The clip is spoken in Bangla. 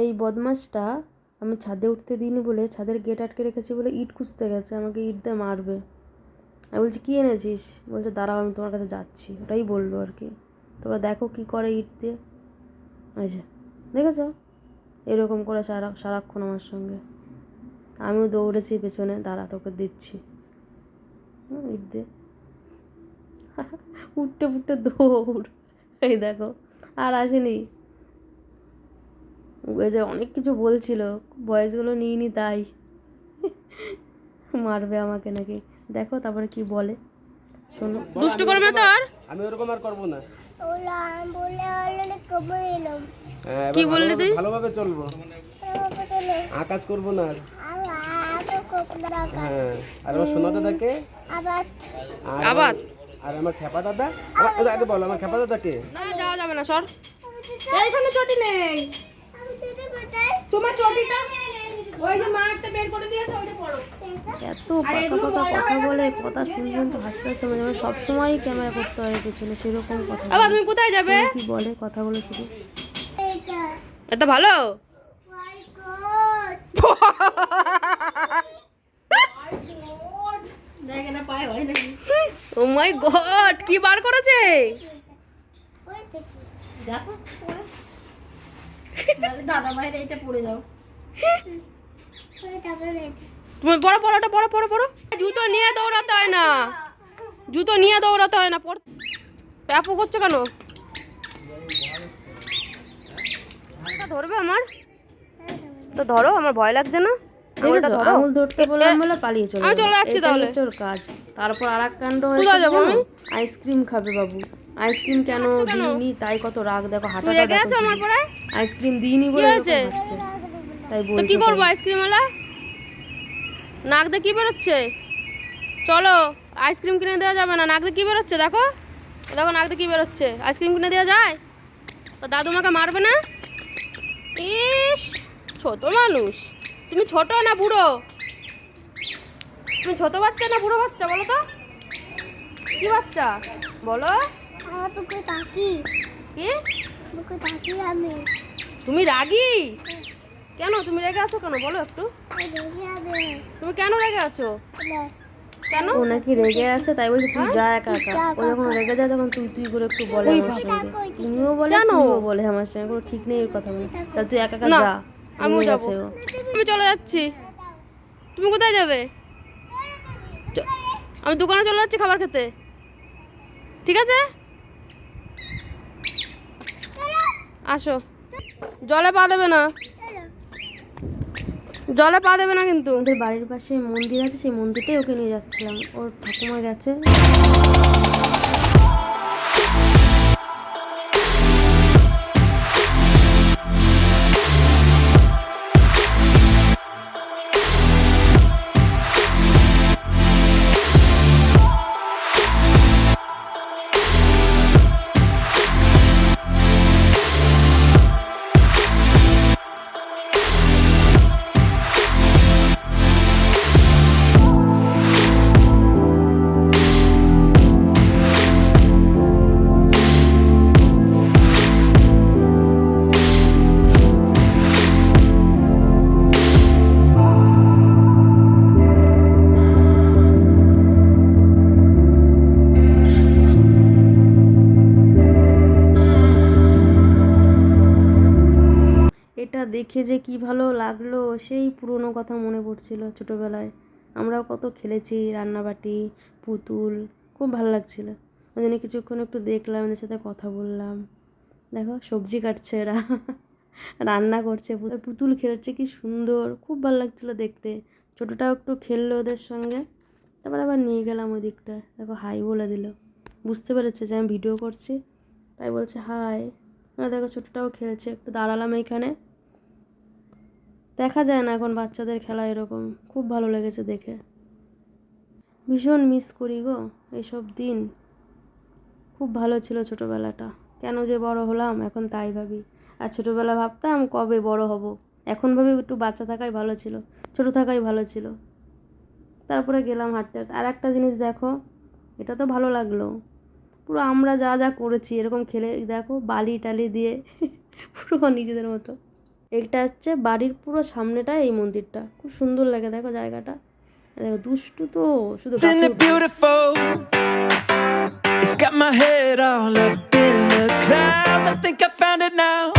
এই বদমাসটা আমি ছাদে উঠতে দিইনি বলে, ছাদের গেট আটকে রেখেছি বলে ইট খুঁজতে গেছে, আমাকে ইট দিয়ে মারবে। আমি বলছি, কী এনেছিস? বলছে, দাঁড়াও, আমি তোমার কাছে যাচ্ছি। ওটাই বলল আর কি। তোমরা দেখো কী করে ইট দিয়ে। যে, দেখেছ? এরকম করে সারা, সারাক্ষণ আমার সঙ্গে। আমিও দৌড়েছি পেছনে, দাঁড়া, তোকে দিচ্ছি। ইট দিয়ে। উঠতে ফুটতে দৌড়। এই দেখো, আর আসেনি। যে অনেক কিছু বলছিল বয়সগুলো নিইনি তাই। মারবে আমাকে নাকি? দেখো তারপরে কি বলে। শোনো। দুষ্টু করবে তো আর আমি ওরকম আর করব না। হ্যাঁ, কি বললি তুই? ভালোভাবে চলবো। আকাজ করব না আর। হ্যাঁ আর আমার সোনা দাদাকে আবার আর আমার খেপা দাদা? আগে বলো আমার খেপা দাদাকে না যাওয়া যাবে না সর। এইখানে চটি নেই। তোমার চটিটা? ওই যে মা একটা বের করে দিয়েছে ওইটা পড়ো এত পাকা পাকা কথা বলে কথা তো হাসতে হাসতে মানে ক্যামেরা করতে হয় পেছনে সেরকম কথা আবার তুমি কোথায় যাবে? কি বলে কথাগুলো শুধু। এটা ভালো? মাই গড ও মাই গড কি বার করেছে? দেখো। দাদা যাও তুমি পড়ো পড়ো ওটা পড়ো পড়ো পড়ো। জুতো নিয়ে দৌড়াতে হয় না। জুতো নিয়ে দৌড়াতে হয় না পড় প্যাপু করছ কেন? ধরবে আমার? তো ধরো আমার ভয় লাগছে না। আঙুল ধরতে বললাম বলে পালিয়ে চলে আমি চলে যাচ্ছি তাহলে। ওর কাজ। তারপর আর এক কাণ্ড? আমি? আইসক্রিম খাবে বাবু। আইসক্রিম কেন দিইনি? তাই কত রাগ দেখো হাঁটাটা রেগে আমার পরে আইসক্রিম দিইনি বলে? হচ্ছে তাই তো বলছে কি করব। আইসক্রিম ওলা নাক দিয়ে কি বেরোচ্ছে? চলো আইসক্রিম কিনে দেওয়া যাবে না। নাক দিয়ে কি বেরোচ্ছে দেখো? দেখো নাক দিয়ে কি বেরোচ্ছে। আইসক্রিম কিনে দেওয়া যায়? তো দাদু আমাকে মারবে না? ইস ছোট মানুষ। তুমি ছোট না বুড়ো? তুমি ছোট বাচ্চা না বুড়ো বাচ্চা বলো তো? কি বাচ্চা? বলো। আমার বুকে তাকি কি বুকে তাকি আমি। তুমি রাগি? কেন? তুমি রেগে আছো কেন? বলো একটু। তুমি কেন রেগে আছো? কেন? ও নাকি রেগে আছে তাই বলছে তুই যা একা একা। ও যখন রেগে যায় তখন তুই তুই করে একটু বলে আমার সঙ্গে। তুমিও বলে তুমিও বলে আমার সঙ্গে। কোনো ঠিক নেই ওর কথা বলে। তাহলে তুই একা একা যা। আমিও যাব। ও। আমি চলে যাচ্ছি। তুমি কোথায় যাবে? আমি দোকানে চলে যাচ্ছি খাবার খেতে। ঠিক আছে? আসো। জলে পা দেবে না। জলে পা দেবে না কিন্তু। ওদের বাড়ির পাশে মন্দির আছে, সেই মন্দিরটাই ওকে নিয়ে যাচ্ছিলাম। ওর ঠাকুমা গেছে। দেখে যে কি ভালো লাগল, সেই পুরনো কথা মনে পড়ছিল ছোটোবেলায়। আমরাও কত খেলেছি, রান্নাবাটি, পুতুল, খুব ভালো লাগছিল। ওই জন্য কিছুক্ষণ একটু দেখলাম, ওদের সাথে কথা বললাম। দেখো, সবজি কাটছে এরা। রান্না করছে পুতুল খেলছে, কি সুন্দর, খুব ভালো লাগছিল দেখতে। ছোটোটাও একটু খেললো ওদের সঙ্গে। তারপর আবার নিয়ে গেলাম ওই দিকটায় দেখো, হাই বলে দিল। বুঝতে পেরেছে যে আমি ভিডিও করছি। তাই বলছে, হাই। দেখো, ছোটোটাও খেলছে। একটু দাঁড়ালাম এইখানে দেখা যায় না এখন বাচ্চাদের খেলা এরকম। খুব ভালো লেগেছে দেখে। ভীষণ মিস করি গো এইসব দিন। খুব ভালো ছিল ছোটোবেলাটা। কেন যে বড় হলাম, এখন তাই ভাবি। আর ছোটোবেলা ভাবতাম কবে বড় হব। এখন ভাবি একটু বাচ্চা থাকাই ভালো ছিল, ছোটো থাকাই ভালো ছিল। তারপরে গেলাম হাঁটতে হাঁটতে। আর একটা জিনিস দেখো, এটা তো ভালো লাগল। পুরো আমরা যা যা করেছি এরকম খেলে, দেখো বালি টালি দিয়ে, পুরো নিজেদের মতো। এইটা হচ্ছে বাড়ির পুরো সামনেটা এই মন্দিরটা খুব সুন্দর লাগে দেখো জায়গাটা দেখো দুষ্টু তো শুধু? It's got my head all up in the clouds. I think I found it now.